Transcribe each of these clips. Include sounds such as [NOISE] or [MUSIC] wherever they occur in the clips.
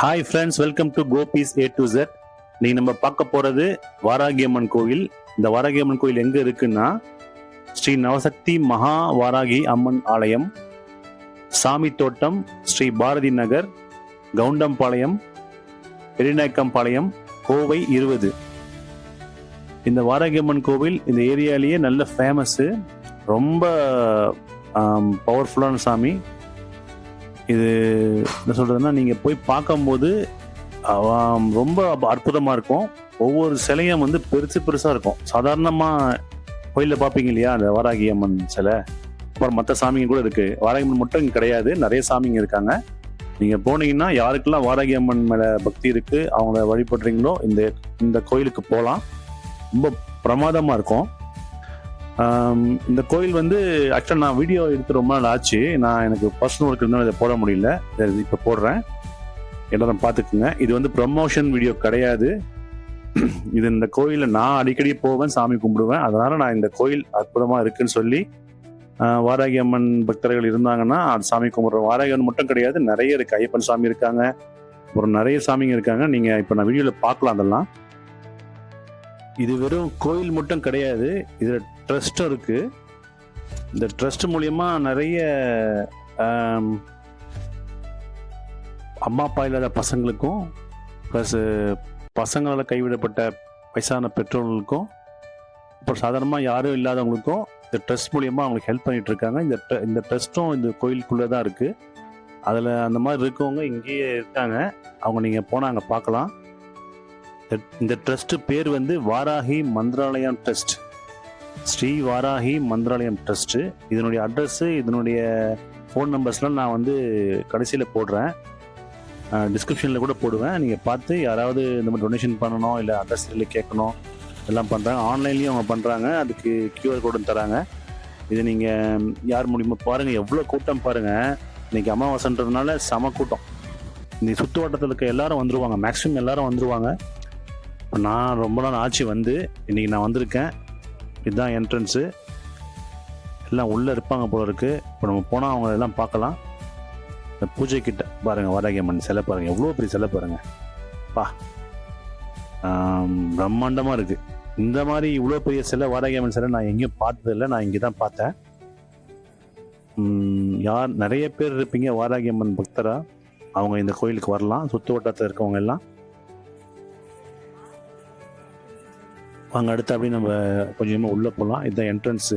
Hi friends welcome to Gopi's A to Z நீ நம்ம பார்க்க போறது வாராகியம்மன் கோவில். இந்த வாராகியம்மன் கோவில் எங்க இருக்குன்னா ஸ்ரீ நவசக்தி மகா வாராகி அம்மன் ஆலயம் சாமி தோட்டம் ஸ்ரீ பாரதி நகர் கவுண்டம்பாளையம் பெரியநாயக்கம்பாளையம் கோவை இருபது. இந்த வாராகியம்மன் கோவில் இந்த ஏரியாலேயே நல்ல ஃபேமஸ்ஸு ரொம்ப பவர்ஃபுல்லான சாமி. இது என்ன சொல்றதுன்னா நீங்க போய் பார்க்கும்போது ரொம்ப அற்புதமா இருக்கும். ஒவ்வொரு சிலையும் வந்து பெருசு பெருசா இருக்கும். சாதாரணமா கோயிலில் பார்ப்பீங்க இல்லையா அந்த வாராகி அம்மன் சிலை? அப்புறம் மற்ற சாமிங்க கூட இருக்கு. வாராகி அம்மன் மட்டும் இங்கே கிடையாது. நிறைய சாமிங்க இருக்காங்க. நீங்க போனீங்கன்னா யாருக்கெல்லாம் வாராகி அம்மன் மேல பக்தி இருக்கு அவங்கள வழிபடுறீங்களோ இந்த இந்த கோயிலுக்கு போகலாம் ரொம்ப பிரமாதமா இருக்கும். இந்த கோயில் வந்து ஆக்சுவலாக நான் வீடியோ எடுத்து ரொம்ப நாள் ஆச்சு. நான் எனக்கு பர்சனல் ஒர்க் இருந்தாலும் இதை போட முடியல. இப்போ போடுறேன். எல்லாரும் பார்த்துக்குங்க. இது வந்து ப்ரமோஷன் வீடியோ கிடையாது. [CLEARS THROAT] இது இந்த கோயிலில் நான் அடிக்கடி போவேன் சாமி கும்பிடுவேன். அதனால நான் இந்த கோயில் அற்புதமாக இருக்குன்னு சொல்லி வாராகி அம்மன் பக்தர்கள் இருந்தாங்கன்னா அது சாமி கும்பிட்றோம் வாராகி அம்மன் மட்டும் கிடையாது. நிறைய இருக்குது ஐயப்பன் சாமி இருக்காங்க. அப்புறம் நிறைய சாமிங்க இருக்காங்க. நீங்கள் இப்போ நான் வீடியோவில் பார்க்கலாம் அதெல்லாம். இது வெறும் கோயில் மட்டும் கிடையாது. இதில் ட்ரஸ்ட்டும் இருக்குது இந்த ட்ரஸ்ட் மூலயமா நிறைய அம்மா அப்பா இல்லாத பசங்களுக்கும் ப்ளஸ் பசங்களால் கைவிடப்பட்ட வயசான பெற்றோர்களுக்கும் அப்புறம் சாதாரணமாக யாரும் இல்லாதவங்களுக்கும் இந்த ட்ரஸ்ட் மூலயமா அவங்களுக்கு ஹெல்ப் பண்ணிகிட்ருக்காங்க இந்த இந்த ட்ரஸ்ட்டும் இந்த கோயிலுக்குள்ளே தான் இருக்குது அதில் அந்த மாதிரி இருக்கவங்க இங்கேயே இருக்காங்க. அவங்க நீங்கள் போனால் அங்கே பார்க்கலாம். இந்த- ட்ரஸ்ட் பேர் வந்து வாராகி மந்திராலயம் ட்ரஸ்ட் ஸ்ரீ வாராகி மந்திராலயம் ட்ரஸ்ட்டு இதனுடைய அட்ரஸ்ஸு இதனுடைய ஃபோன் நம்பர்ஸ்லாம் நான் வந்து கடைசியில் போடுறேன். டிஸ்கிரிப்ஷனில் கூட போடுவேன். நீங்கள் பார்த்து யாராவது இந்த மாதிரி டொனேஷன் பண்ணணும் இல்லை அட்ரஸ் இல்லை கேட்கணும் எல்லாம் பண்ணுறாங்க ஆன்லைன்லேயும் அவங்க பண்ணுறாங்க அதுக்கு கியூஆர் கோடும் தராங்க. இது நீங்கள் யார் மூலியமாக பாருங்கள் எவ்வளோ கூட்டம் பாருங்கள் இன்னைக்கு அமாவாசைன்றதுனால செம கூட்டம். இந்த சுற்று வட்டத்தில் இருக்க எல்லாரும் வந்துடுவாங்க மேக்ஸிமம் எல்லாரும் வந்துடுவாங்க இப்போ நான் ரொம்ப நாள் ஆச்சு வந்து இன்றைக்கி நான் வந்திருக்கேன். இதுதான் என்ட்ரன்ஸு எல்லாம் உள்ளே இருப்பாங்க போல இருக்குது இப்போ நம்ம போனால் அவங்க எல்லாம் பார்க்கலாம். இந்த பூஜை கிட்ட பாருங்கள் வாராகி அம்மன் சிலை பாருங்கள் எவ்வளோ பெரிய சிலை பாருங்கள் பா. பிரம்மாண்டமாக இருக்குது இந்த மாதிரி இவ்வளோ பெரிய சிலை வாராகி அம்மன் சிலை நான் எங்கேயும் பார்த்ததில்லை. நான் இங்கே தான் பார்த்தேன். யார் நிறைய பேர் இருப்பீங்க வாராகி அம்மன் பக்தராக அவங்க இந்த கோயிலுக்கு வரலாம். சுற்று வட்டத்தில் இருக்கவங்க எல்லாம். வாங்க அடுத்து அப்படியே நம்ம கொஞ்சமாக உள்ளே போகலாம் இதுதான் என்ட்ரன்ஸ்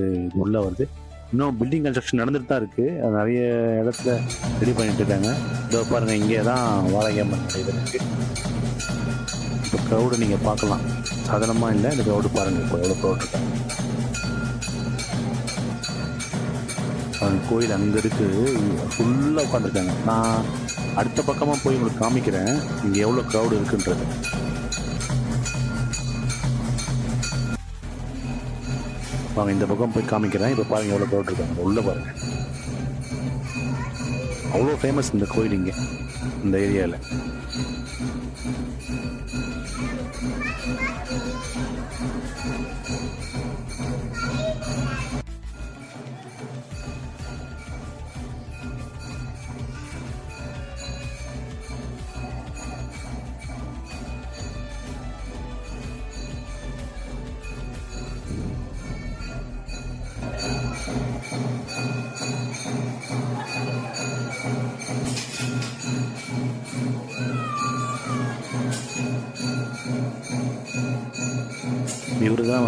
உள்ளே வருது. இன்னும் பில்டிங் கன்ஸ்ட்ரக்ஷன் நடந்துட்டு தான் இருக்குது நிறைய இடத்துல ரெடி பண்ணிட்டு இருக்காங்க. இதோ பாருங்கள் இங்கே தான் வாழகியம்மன் இது இருக்குது இப்போ க்ரௌடு நீங்கள் பார்க்கலாம். சாதாரணமாக இல்லை இந்த க்ரௌடு பாருங்கள் இப்போ எவ்வளோ க்ரௌட் இருக்காங்க அந்த கோயில் அங்கே இருக்குது ஃபுல்லாக உட்காந்துருக்காங்க நான் அடுத்த பக்கமாக போய் உங்களுக்கு காமிக்கிறேன். இங்கே எவ்வளோ க்ரௌடு இருக்குன்றது. வாங்க இந்த பக்கம் போய் காமிக்கிறேன். இப்போ பாருங்க எவ்வளோ க்ரௌட் இருக்காங்க. உள்ள பாருங்க. அவ்வளோ ஃபேமஸ் இந்த கோயில் இங்கே இந்த ஏரியாவில்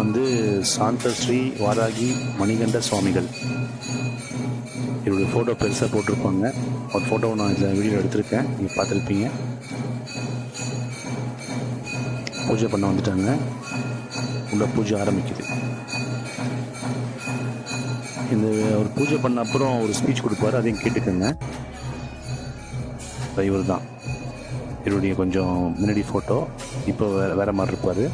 வந்து சாந்த ஸ்ரீ வாராகி மணிகண்ட சுவாமிகள். இவருடைய ஃபோட்டோ பெருசாக போட்டிருப்பாங்க. ஒரு ஃபோட்டோ நான் இதில் வீடியோ எடுத்திருக்கேன். நீங்கள் பார்த்துருப்பீங்க. பூஜை பண்ண வந்துட்டாங்க. உள்ள பூஜை ஆரம்பிக்குது. இந்த ஒரு பூஜை பண்ண அப்புறம் ஒரு ஸ்பீச் கொடுப்பாரு. அதையும் கேட்டுக்கோங்க. இவர் தான் இவருடைய கொஞ்சம் முன்னாடி ஃபோட்டோ இப்போ வேறு வேறு மாதிரி இருப்பார்.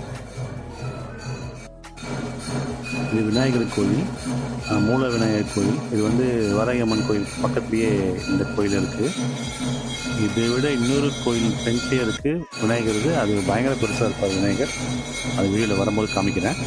இது விநாயகர் கோயில் மூல விநாயகர் கோயில். இது வந்து வாராயம்மன் கோயில் பக்கத்துலேயே இந்த கோயில் இருக்குது இதை விட இன்னொரு கோயில் ஃப்ரெண்ட்லேயே இருக்குது விநாயகர் இது. அது பயங்கர பெருசாக இருப்பார் விநாயகர். அது வீடியோவில் வரும்போது காமிக்கிறேன்.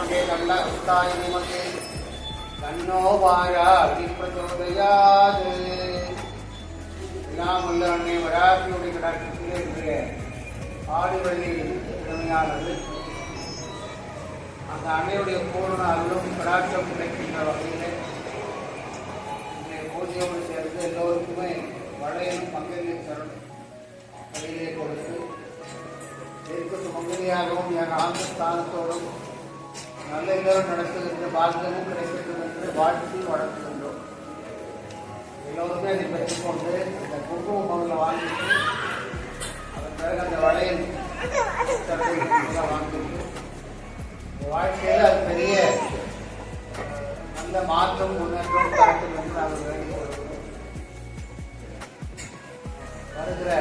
வித்மகே நல்ல உத்தாய தீமகே தன்னோ வாயாதி பிரச்சோதயாது எல்லாம் உள்ள அன்னை வராகியுடைய கடாட்சத்திலே இருக்கிற ஆடுவழி திறமையானது அந்த அன்னையுடைய பூரண அருளும் கடாட்சம் கிடைக்கின்ற வகையிலே இன்றைய பூஜையோடு சேர்ந்து எல்லோருக்குமே வளையனும் பங்களில் தரணும் கையிலே கொடுத்து தெற்கு சுமங்கலியாகவும் என் ஆந்த ஸ்தானத்தோடும் நல்ல இல்லறம் நடத்துகின்ற பாக்கியமும் கிடைக்கிறது என்று வாழ்த்தி வளர்த்துகின்றோம் எல்லோருமே அதை பெற்றுக்கொண்டு இந்த குங்கும மகளில் வாங்கிட்டு அதன் பிறகு அந்த வளையல் வாங்கிட்டு வாழ்க்கையில் அது பெரிய நல்ல மாற்றம் முன்னேற்றம் தரத்தில் என்று நாங்கள் வேண்டிக் கொள்கிறோம் வருகிற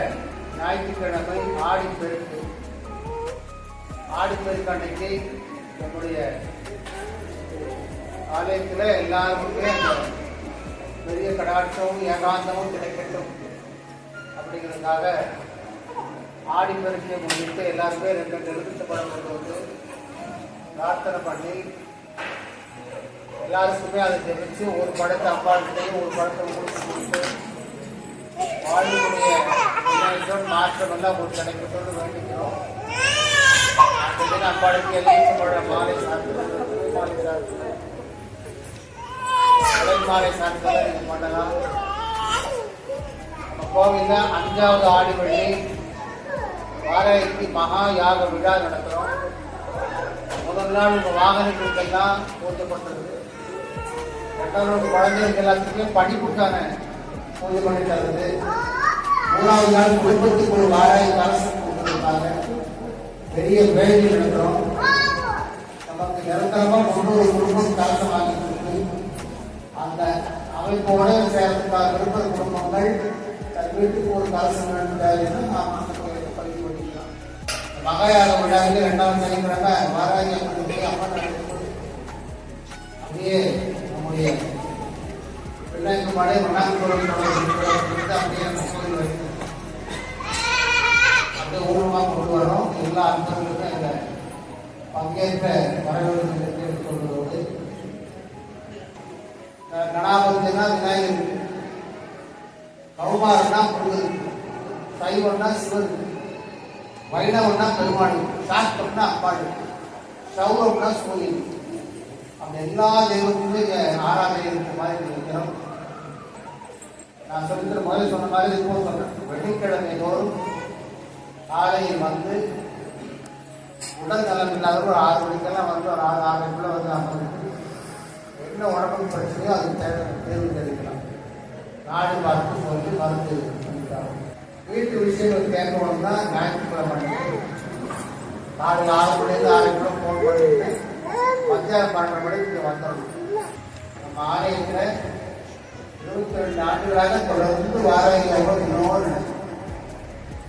ஞாயிற்றுக்கிழமை ஆடிப்பெருக்கு ஆடிப்பெருக்கு அன்னைக்கு நம்முடைய ஆலயத்தில் எல்லாருக்குமே பெரிய கடாட்சமும் ஏகாந்தமும் கிடைக்கட்டும் அப்படிங்கிறதுக்காக ஆடிப்பெருக்கை முன்னிட்டு எல்லாருமே ரெண்டு ரெண்டு எழுத்து படம் கொண்டு வந்து பிரார்த்தனை பண்ணி எல்லாருக்குமே அதை தெரிவித்து ஒரு படத்தை அப்பாட்டையும் ஒரு படத்தை முடிச்சு கொடுத்து வாழ்வுடைய மாற்றம் எல்லாம் உங்களுக்கு கிடைக்கட்டும்னு வேண்டிக்கிறோம். பண்ணலாம் நம்ம அஞ்சாவது ஆடி வழி வாராய்க்கு மகா யாக விழா நடத்துறோம் முதல் நாள் உங்க வாகனங்களுக்கெல்லாம் ஊற்றப்பட்டது ரெண்டாவது உங்க குழந்தைகளுக்கு எல்லாத்துக்கும் படிப்புக்கான பூஜை பண்ணி தருது மூணாவது நாள் குடும்பத்துக்கு ஒரு வாராய் கலசம் கொடுத்துருக்காங்க பெரிய வேள்வி நடத்துறோம் நமக்கு நிரந்தரமா முன்னூறு குடும்பம் கலசம் வாங்கி கொடுத்து அந்த அமைப்போட சேர்த்துக்காக விருப்ப குடும்பங்கள் தன் வீட்டுக்கு ஒரு கலசம் வேண்டுகிறார்கள் நாம் அந்த கோயிலுக்கு பதிவு பண்ணிக்கலாம் மகாயாக விழாவில் இரண்டாம் சனிக்கிழமை வாராகி அம்மன் போய் அம்மன் அப்படியே நம்முடைய பிள்ளைக்கு மழை மண்ணாங்குளம் அப்படியே நம்ம எல்லா அர்த்தங்களுக்கும் இந்த பங்கேற்ற வரவேற்பு எடுத்துக்கொள்வதோடு கணாபத்தினா விநாயகர் கௌமாரம்னா முருகன் சைவம்னா சிவன் வைணவம்னா பெருமாள் சாஸ்திரம்னா அப்பாள் சௌரம்னா சூரியன் அந்த எல்லா தெய்வத்துக்குமே இங்க ஆராதனை இருக்கிற மாதிரி இருக்கிறோம் நான் சொல்லிக்கிற முதல்ல சொன்ன மாதிரி இப்போ சொல்றேன். வெள்ளிக்கிழமை தோறும் காலையில் வந்து உடல் நலம் இல்லாதவங்க ஒரு ஆறு மணிக்கெல்லாம் வந்து ஒரு ஆறு ஆறுக்குள்ள வந்து அமர்ந்து என்ன உடம்புக்கு பிரச்சனையோ அதுக்கு தேவை தேர்வு தெரிவிக்கலாம் நாடு பார்த்து சொல்லி மருந்து பண்ணிக்கலாம். வீட்டு விஷயங்கள் கேட்கணும்னா ஞாயிற்றுக்கிழமை பண்ணிட்டு நாலு ஆறு மணிலேருந்து ஆறு ஃபோன் பண்ணிட்டு மத்தியானம் பன்னெண்டு மணிக்கு இங்கே வந்துடணும். நம்ம ஆலயத்தில் இருபத்தி ரெண்டு ஆண்டுகளாக தொடர்ந்து வாராகி யோகம் இன்னொன்று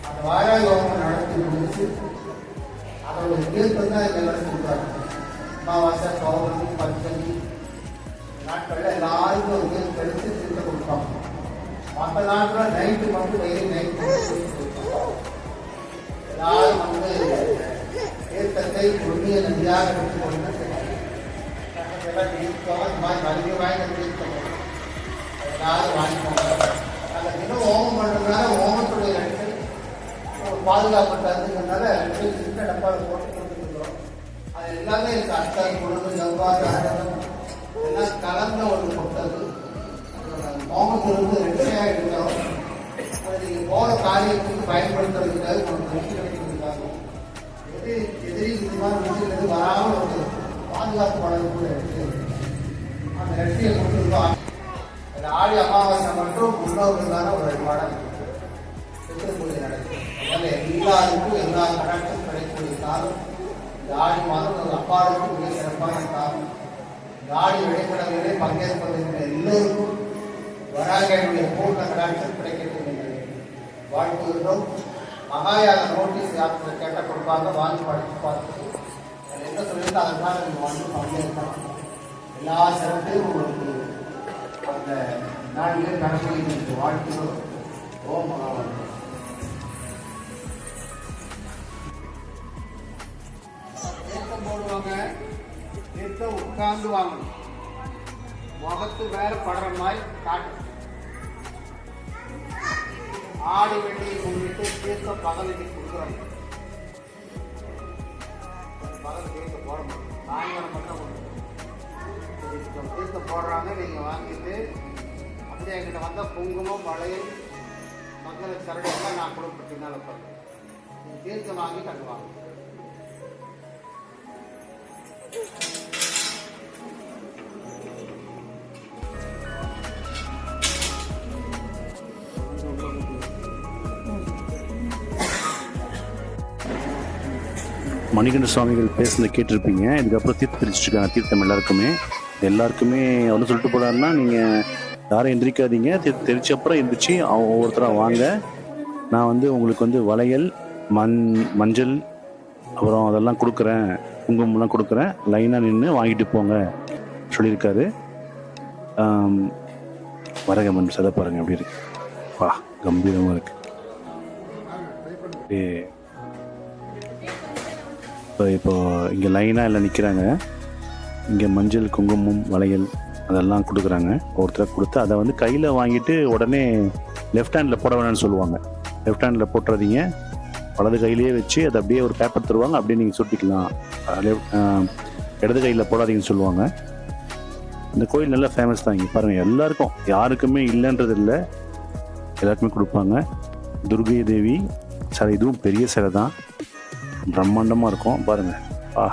அந்த வாராகி யோகம் நடத்தி முடிச்சு அதோட தீர்ப்பம் தான் எல்லாரும் நடத்திருக்காங்க அமாவாசை பௌர்ணமி பஞ்சமி நாட்களில் எல்லாருக்கும் ஒரு தீர்ப்பு எடுத்து தீர்த்த கொடுப்பாங்க. மற்ற நாட்டில் நைட்டு மட்டும் டெய்லி நைட் எல்லாரும் வந்து தீர்த்தத்தை புண்ணிய நதியாக எடுத்துக்கொண்டு எல்லாம் தீர்த்தம் இந்த மாதிரி வலிமை வாய்ந்த தீர்த்தம். எல்லாரும் வாங்கிக்கோங்க. அந்த தினம் ஓமம் பண்ணுறதுனால ஓமத்துடைய ரெண்டு பாதுகாப்பு தருதுங்கிறதுனால ரெண்டு சின்ன டப்பாவில் போட்டு கொடுத்துருக்கிறோம். அது எல்லாமே இருக்கு அட்டை குழந்தை ஜவ்வாறு அடகம் எல்லாம் கலந்த ஒரு கொட்டது ஓமத்திலிருந்து ரெட்டையாக எடுக்கிறோம் அதை நீங்கள் போன காரியத்துக்கு பயன்படுத்துறதுக்காக ஒரு வெற்றி கிடைக்கிறதுக்காக எது எதிரி இந்த மாதிரி வராமல் ஒரு பாதுகாப்பு வழங்கக்கூடிய வெற்றி அந்த வெற்றியை கொடுத்துருக்கோம். ஆடி அமாவாசை மற்றும் முன்னோர்களுக்கான ஒரு வழிபாடாக பித்ரு பூஜை எல்லாருக்கும் எல்லா கடாட்சம் கிடைக்கக்கூடிய காலம் இந்த மாதம் ஒரு அப்பாவுக்கும் மிக சிறப்பான காலம் இந்த ஆடி விளைபடங்களிலே பங்கேற்பதற்கு எல்லோருக்கும் வராகனுடைய பூர்ண கடாட்சம் கிடைக்கட்டும் என்று வாழ்த்துகின்றோம். மகாயாக நோட்டீஸ் யாத்திரை கேட்ட கொடுப்பாங்க வாங்கி படித்து பார்த்து என்ன சொல்லிட்டு அதற்காக நீங்கள் வந்து பங்கேற்கலாம். எல்லா சிறப்பையும் உங்களுக்கு அந்த நாளிலே நடத்தி வாழ்த்துகிறோம் ஓம் மகாபாரதம். ஏக்கம் போடுவாங்க. உட்கார்ந்து வாங்கணும். முகத்து வேற படுற மாதிரி காட்டணும். ஆடு வெட்டியை முன்னிட்டு தீர்த்த பகலுக்கு கொடுக்குறாங்க. பகல் தீர்த்த போட முடியும் சாயங்காலம் மட்டும் கொடுக்கணும். தீர்த்தம் போடுறாங்க நீங்கள் வாங்கிட்டு அப்படியே என்கிட்ட வந்தால் குங்குமம் பழைய மங்கள சரடு நான் கொடுப்பேன். பின்னால் உட்காந்து தீர்த்தம் வாங்கி. கட்டுவாங்க மணிகண்ட சுவாமிகள் பேசுனதை கேட்டிருப்பீங்க. இதுக்கப்புறம் தீர்த்து பிரிச்சுருக்காங்க தீர்த்தம் எல்லாருக்குமே. எல்லாருக்குமே ஒன்று சொல்லிட்டு போனாருன்னா நீங்கள் யாரும் எந்திரிக்காதீங்க. தீர்த்து தெரிச்ச அப்புறம் எந்திரிச்சு ஒவ்வொருத்தராக வாங்க. நான் வந்து உங்களுக்கு வந்து வளையல் மண் மஞ்சள் அப்புறம் அதெல்லாம் கொடுக்குறேன். குங்குமம்லாம் கொடுக்குறேன். லைனாக நின்று வாங்கிட்டு போங்க. சொல்லியிருக்காரு. வரகமன் சிலை பாருங்க எப்படி இருக்கு. வா கம்பீரமாக இருக்கு. இப்போ இப்போ இங்கே லைனாக எல்லாம் நிற்கிறாங்க இங்கே மஞ்சள் குங்குமம் வளையல் அதெல்லாம் கொடுக்குறாங்க. ஒருத்தர் கொடுத்து அதை வந்து கையில் வாங்கிட்டு உடனே லெஃப்ட் ஹேண்டில் போட வேணாம்னு சொல்லுவாங்க. லெஃப்ட் ஹேண்டில் போட்டுறதீங்க. வலது கையிலேயே வச்சு அதை அப்படியே ஒரு பேப்பர் தருவாங்க. அப்படியே நீங்கள் சுட்டிக்கலாம். இடது கையில் போடாதீங்கன்னு சொல்லுவாங்க. இந்த கோயில் நல்லா ஃபேமஸ் தான் இங்கே பாருங்கள் எல்லாருக்கும் யாருக்குமே இல்லைன்றது இல்லை. எல்லாருக்குமே கொடுப்பாங்க. துர்கை தேவி சிலை இதுவும் பெரிய சிலை தான். பிரம்மாண்டமாக இருக்கும். பாருங்கள் ஆ.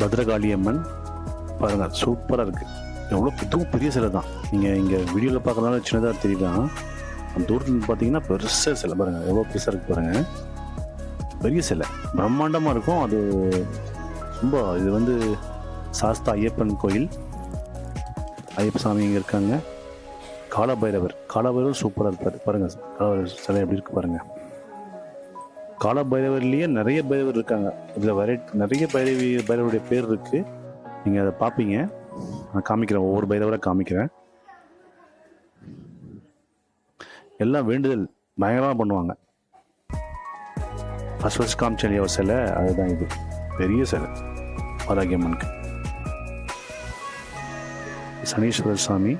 பத்ரகாளி அம்மன். பாருங்கள் சூப்பராக இருக்குது எவ்வளோ இதுவும் பெரிய சிலை தான். நீங்கள் இங்கே வீடியோவில் பார்க்கறதுனால சின்னதாக தெரியலாம் தூரத்தில் இருந்து பார்த்தீங்கன்னா பெருசாக சிலை பாருங்கள் எவ்வளோ பெருசாக இருக்கு பாருங்க. பெரிய சிலை. பிரம்மாண்டமாக இருக்கும். அது ரொம்ப இது வந்து சாஸ்தா ஐயப்பன் கோயில். ஐயப்ப சாமி இங்கே இருக்காங்க. காலபைரவர். காலபைரவர் சூப்பராக இருப்பார். பாருங்கள் காலபைரவர் சிலை எப்படி இருக்கு பாருங்கள் காலபைரவர்லேயே நிறைய பைரவர் இருக்காங்க. இதில் வெரைட்டி நிறைய பைரவி பைரவருடைய பேர் இருக்குது நீங்கள் அதை பார்ப்பீங்க. நான் காமிக்கிறேன். ஒவ்வொரு பைரவராக காமிக்கிறேன். எல்லாம் வேண்டுதல் பயங்கரமாக பண்ணுவாங்க. ஃபர்ஸ்ட் ஃபஸ்ட் காமிச்சேன் சிலை அதுதான் இது. பெரிய சிலை ஆரோக்கியம்மனுக்கு சனீஸ்வரர் சாமி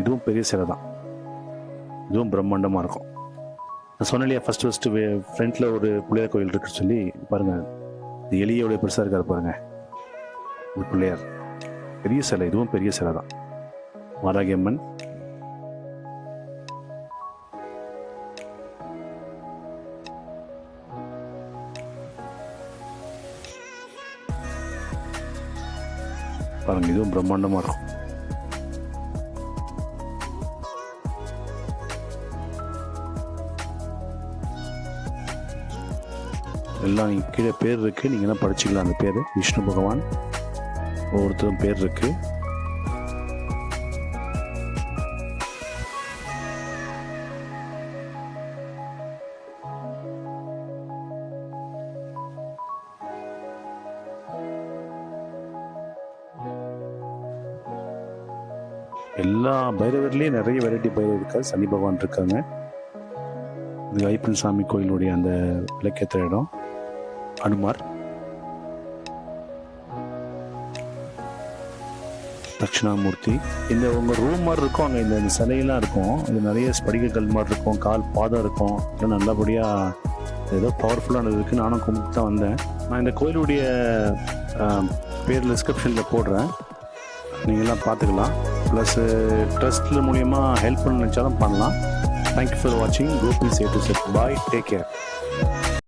இதுவும் பெரிய சிலை தான். இதுவும் பிரம்மாண்டமாக இருக்கும். நான் சொன்னலையா ஃபஸ்ட்டு ஃபஸ்ட்டு ஃப்ரண்ட்டில் ஒரு பிள்ளையார் கோயில் இருக்குன்னு சொல்லி பாருங்கள் இந்த எலியோட பெருசாக இருக்கார் பாருங்கள் இது பிள்ளையார். பெரிய சிலை இதுவும் பெரிய சிலை தான். வாராகியம்மன் பாருங்க இதுவும் பிரம்மாண்டமாக இருக்கும். எல்லாம் கீழே பேர் இருக்கு நீங்க எல்லாம் படிச்சுக்கலாம் அந்த பேர். விஷ்ணு பகவான் ஒவ்வொருத்தரும் பேர் இருக்கு. பைரவர்லேயே நிறைய வெரைட்டி பைரவர் இருக்காது சனி பகவான் இருக்காங்க. இது ஐப்பன் சாமி கோயிலுடைய அந்த விளக்கேற்ற இடம். அனுமார். தட்சிணாமூர்த்தி. இந்த உங்கள் ரூம் மாதிரி இருக்கும். அங்கே இந்த சிலையெல்லாம் இருக்கும். இது நிறைய ஸ்படிகங்கள் மாதிரி இருக்கும். கால் பாதம் இருக்கும். எல்லாம் நல்லபடியாக ஏதோ பவர்ஃபுல்லானது இருக்குது நானும் கும்பிட்டு தான் வந்தேன். நான் இந்த கோயிலுடைய பேர் டிஸ்கிரிப்ஷனில் போடுறேன். நீங்கள்லாம் பார்த்துக்கலாம். ப்ளஸ்ஸு ட்ரஸ்ட்டில் மூலியமாக ஹெல்ப் பண்ண நினச்சாலும் பண்ணலாம். தேங்க்யூ ஃபார் வாட்சிங் கோபி சேட்டு செட் பாய் டேக் கேர்